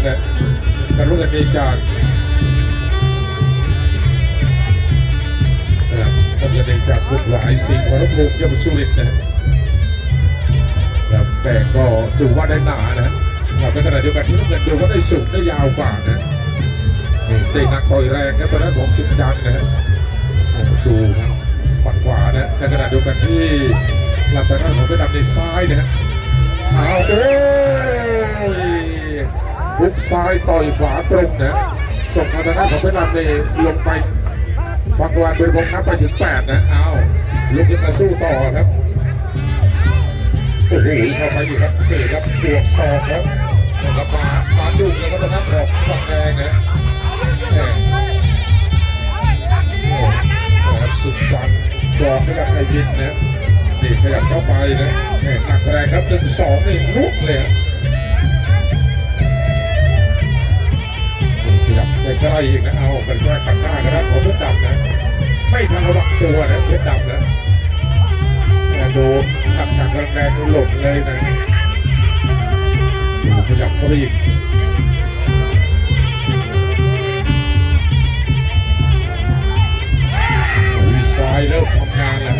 าหารนะกรรู้จักมีจากนะครับก็จะได้จากบุตรหลายสิ่งวัฒนธรรมยมสุรินทร์นะครับแต่ก็ดูว่าได้หนานะเราเป็นขณะเดียวกันที่น้ำเงินดูว่าได้สูงได้ยาวกว่านะนี่เตะหนักต่อยแรงครับตอนนั้นของสิบจันนะฮะดูครับปัดขวานะในขณะเดียวกันที่หลังจากนั้นของเพชรดำในซ้ายนะฮะเอาโอ้ย บุกซ้ายต่อยขวาตรงนะส่งมาทางด้านของเพชรลำเนลงไปฟังวันโดยวงนับไปถึงแปดนะเอาลุกขึ้นมาสู้ต่อครับโอ้โหเข้าไปดีครับเตะครับบวกศอกครับนะครับมามาดุกแล้วก็ทางด้านของฝั่งแดงนะแหมโอ้นะครับสุดจัดกรองให้กับไทยยินนะนี่ขยับเข้าไปนะแหม่หนักแรงครับหนึ่งสองนี่ลุกเลย อะนี่ขยับใกล้อีกนะเอากันแค่ตัดหน้ากันนะของเพชรดำนะ ไม่ทันระวังตัวนะเพชรดำนะแหม่โดนหนักหนักแรงๆหล่นเลยนะดูขยับเข้าไปอีกโอ้ยซ้ายเริ่มทำงานแล้ว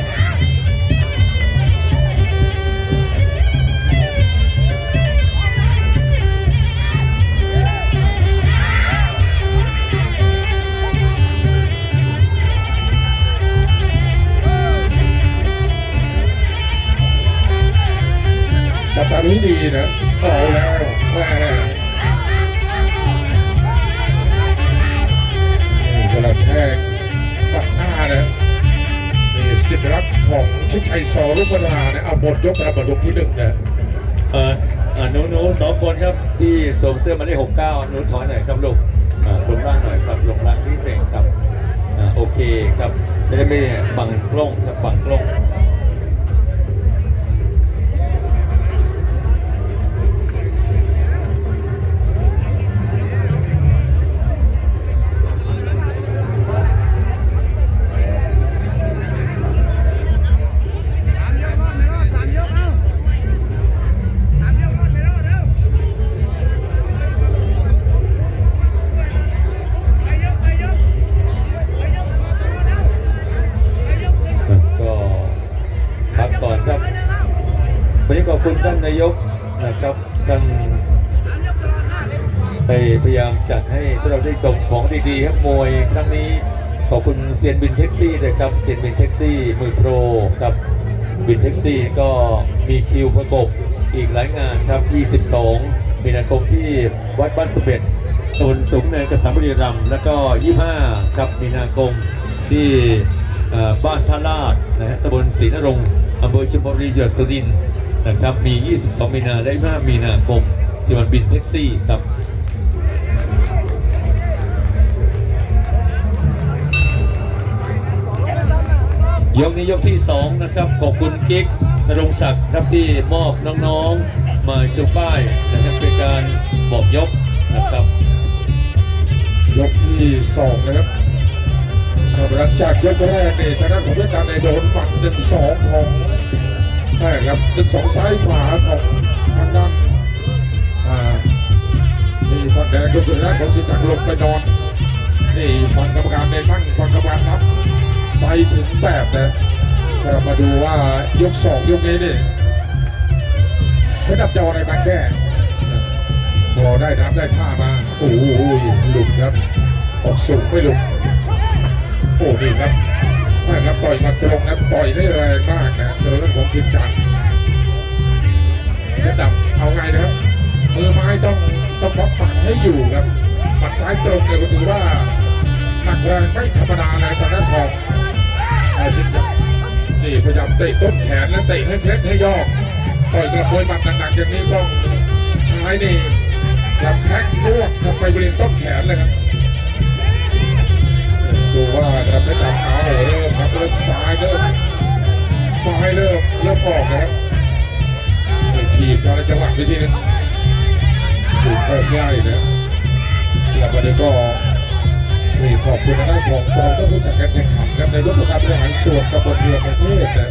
ชิดชัยสอรุปรานะเอาหมดยกระเบิดยกที่หนึ่งนะเออเอ่อหนูหนูสองคนครับที่สวมเสื้อมาได้หกเก้าหนูถอยหน่อยครับลูกลงล่างหน่อยครับลงล่างที่เป่งครับอ่าโอเคครับจะได้ไม่บังกล้องครับบังกล้อง คุณท่านนายกนะครับท่านไปพยายามจัดให้พวกเราได้ชมของดีๆครับมวยครั้งนี้ขอบคุณเซียนบินแท็กซี่ด้วยครับเซียนบินแท็กซี่มือโปรครับบินแท็กซี่ก็มีคิวประกบอีกหลายงานครับ 22 มีนาคมที่วัดบ้านสมเด็จตำบลสูงเนินกระสังบุรีรัมย์แล้วก็ 25 ครับมีนาคมที่บ้านท่าลาดนะฮะตำบลศรีนรงค์อำเภอชุมพรบุรีจังหวัดสุรินทร์ นะครับ มี 22 มีนาและ5มีนาคมที่มันบินแท็กซี่ครับยกนี้ยกที่สองนะครับ ขอบคุณกิ๊กนรงศักดิ์ครับที่มอบน้องๆ มาชูป้ายนะครับเป็นการบอกยกนะครับ ยกที่สองนะครับหลังจากยกแรกเนี่ทางด้านของเวียดนามในโดนหมัดหนึ่งสองของ แม่ครับหนึ่งสองซ้ายขวาของทางด้านอ่านี่ฝั่งแดงก็คือด้านของสิงห์ตักลงไปนอนนี่ฝั่งกรรมการในนั่งฝั่งกรรมการนับไปถึงแปดนะเรามาดูว่ายกสองยกนี้นี่เพชรดับจะออะไรมาแก้พอได้น้ำได้ท่ามาโอ้โหหลุดครับออกสูงไม่หลุดโอ้นี่ครับ ม่ครับต่อยมาตรงนะต่อยได้แรงมากนะเจอเรื่องของชินจังระดับเอาไงนะครับมือไม้ต้องต้องบล็อกฝังให้อยู่ครับหมัดซ้ายตรงเนี่ยก็ถือว่าหนักแรงไม่ธรรมดาเลยทางด้านของอาชินจังนี่พยายามเตะต้นแขนและเตะให้เพชรให้ยอกต่อยกระบวยหมัดหนักๆอย่างนี้ต้องใช้นี่ลำแข้งลวกลงไปบริเวณต้นแขนเลยครับดูว่าครับไม่ทำเอาเริ่มค ริ่มซ้ายเลิกซ้ายเลิกเริ่มออกนะครับทีบการจังหวะไปทีนึงถูกเพิ่มง่ายนะแล้วประเด็นก็นี่ขอบคุณทางด้าของกองท่านผู้จัดการแข่งขันครับในรถของการบริหารส่วนตำบลเมืองประเทศนะ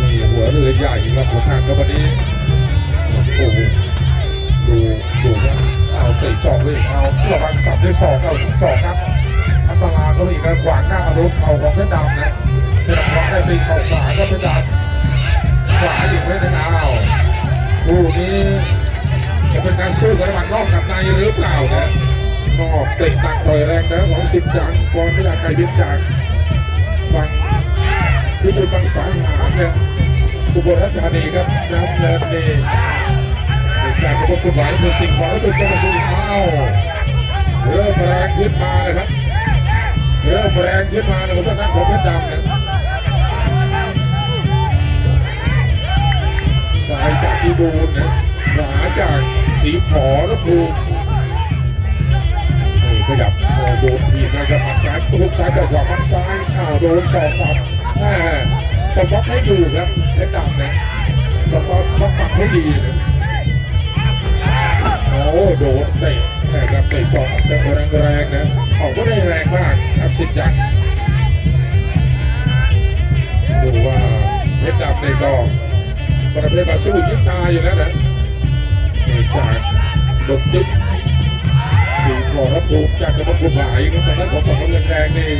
นี่หัวเรือใหญ่ครับหัทางกับวันนี้โอ้ดูดูนะเอาเตะจอกเลยเอาระวังสับด้วยศองเอาทุกศองครับ อันตรายก็อีกนะขวางหน้าอารุณเข่าของเพชรดำนะเพชรดำร้องได้ตีเข่าขวาก็เพชรดำขวาอีกไม่ได้เอาคู่นี้จะเป็นการสู้กันระหว่างนอกกับในหรือเปล่านะนอกเตะหนักต่อยแรงนะของสิบจังบอลไม่อยากใครบินจากฝั่งที่เป็นบางสาหารเนี่ยอุบลราชธานีครับน้ำเงินนี่จากกระบวนกฎหมายเป็นสิ่งของเป็นเจ้าหน้าที่อ้าเริ่มแรงขึ้นมานะครับ เริ่มแรงขึ้นมานะครับท่านของเพชรดำนะซ้ายจากที่บูนนะขวาจากสีขอและภูมินี่ขยับโดนทีนะครับมัดซ้ายทุกซ้ายกับขวามัดซ้ายอ้าวโดนสอดสับแม่ต้องบล็อกให้อยู่ครับเพชรดำนะต้องบล็อกต้องปักให้ดีนะโอ้โดนเตะ นะครับเตะจอดแต่แรงแรงๆนะออกก็ได้แรงมากครับสิทธิ์จักรดูว่าเพชรดำในกองประเภทมาสู้ยิบตาอยู่แล้วนะนี่จากดนตึ๊บสีขอรภูมิจากกระบอกกุหลายก็ตอนนั้นของของแรงๆนี่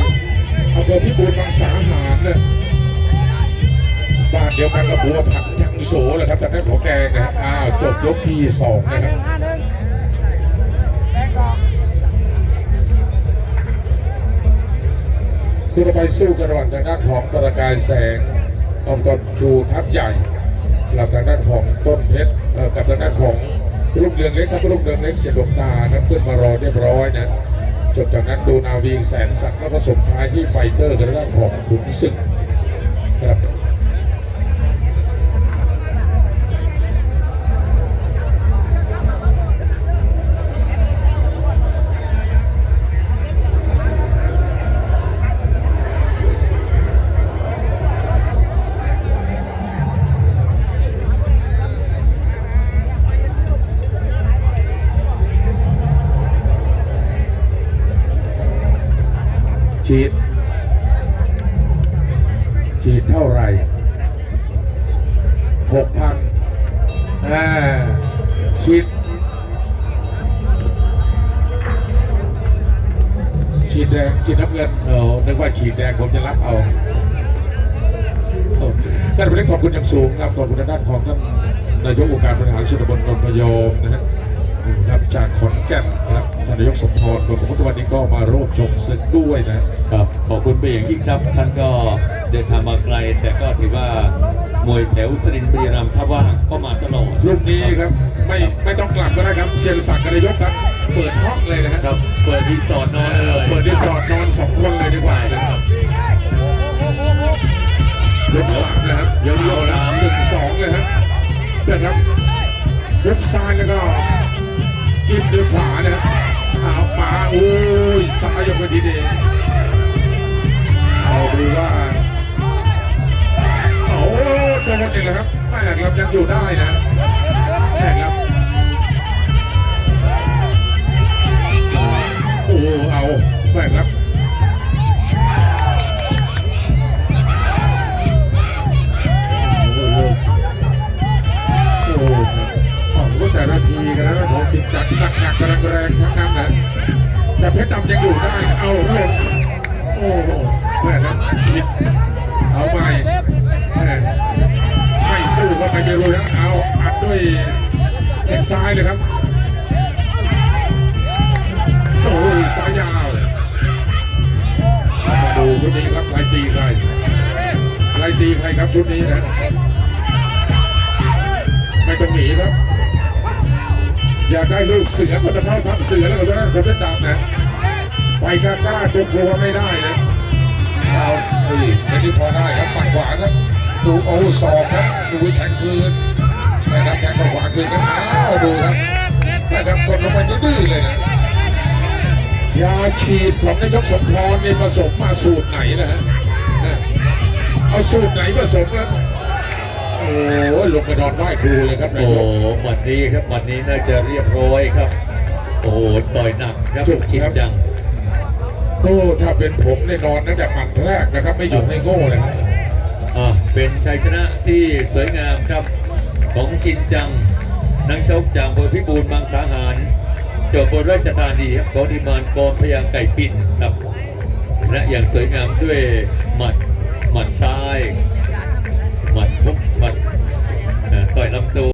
อำเภอพิบูลมังสาหารเนี่ยบ้านเดียวกันกับบัวผักยังโสเลยครับแต่นั้นของแดงนะอ้าวจบยกที่สองนะครับ คือเราไปสู้กันระหว่างทางด้านของประกายแสงองตนชูทัพใหญ่หลับทางด้านของต้นเพชรเอ่อกับทางด้านของลูกเรืองเล็กครับลูกเรืองเล็กเสียดวงตานั้นขึ้นมารอเรียบร้อยนะจบจากนั้นดูนาวีแสนสักดิ์แล้วก็ส่งท้ายที่ไฟเตอร์กับทางด้านของขุนศึกครับ 6ท่านชิดฉีดแดงฉีดน้ำเงินเออนึกว่าฉีดแดงผมจะรับเอาท่านผู้เล่นขอบคุณอย่างสูงครับขอบคุณทางด้านของท่านนายกองค์การบริหารส่วนตำบลกรมโยมนะครับจากขอนแก่นนะครับท่านนายกสมพรบนผมวันนี้ก็มาร่วมชมศึกด้วยนะครับขอบคุณไปอย่างยิ่งครับ ท่านก็เดินทางมาไกล แต่ก็ถือว่า มวยแถวสรินทร์บุรีรัมย์ถ้าว่างก็มาตลอด ลูกนี้ครับไม่ไม่ต้องกลับก็ได้ครับเชียนศักดิ์กับนายกครับ เปิดห้องเลยนะฮะครับ เปิดรีสอร์ทนอนเลยเปิดที่สอดนอนสองคนเลยดีกว่านะครับยกสามนะครับยกยกสามหนึ่งสองเลยครับนะครับยกซ้ายแล้วก็กินด้วยขวานะครับเอามาโอ้ยซ้ายยกไปทีเดียวเอาดูว่าโอ้ โดนนี่แหละครับแม่ครับยังอยู่ได้นะแม่ครับโอ้เอาแม่ครับโอ้โหโอ้ครับโอ้แต่ละทีกันแล้วของสิบจัดหนักหนักแรงแรงทั้งนั้นนะแต่เพชรดำยังอยู่ได้ เอาเรื่องโอ้โหแม่ครับผิดเอาไป ก็ไปไม่รู้นะเอาอัดด้วยแข้งซ้ายเลยครับโอ้ยสายยาวมาดูชุดนี้ครับใครตีใครใครตีใครครับชุดนี้นะไม่ต้องหนีครับ อยากได้ลูกเสือก็จะเข้าทับเสือแล้วก็จะได้คนเป็นดำนะไปกล้ากล้าตัวกลัวไม่ได้นะเอาเฮ้ยอันนี้พอได้ครับปัดขวาครับ ดูโอ้สอกครับดูแทงคืนนะครับแทงขวาคืนกันอ้าวดูครับนะครับกดลงไปดื้อๆเลยนะยาฉีดของนายกสมพรนี่ผสมมาสูตรไหนนะฮะนะเอาสูตรไหนผสมแล้วโอ้ยลงไปนอนไหว้ครูเลยครับนาโอ้ยกวันนี้ครับวันนี้น่าจะเรียบร้อยครับ โอ้ต่อยหนักครับจุกครับชินจังโอ้ถ้าเป็นผมเนี่ยนอนตั้งแต่หมัดแรกนะครับ ไม่หยุดให้โง่เลยครับ อ่าเป็นชัยชนะที่สวยงามครับของชินจัง นักชกจากบนพิบูลมังสาหารจบบนราชธานีครับของทีมานกองพยางไก่ปิ่นครับชนะอย่างสวยงามด้วยหมัดหมัดซ้าย หมัดพุกหมัดต่อยลำตัว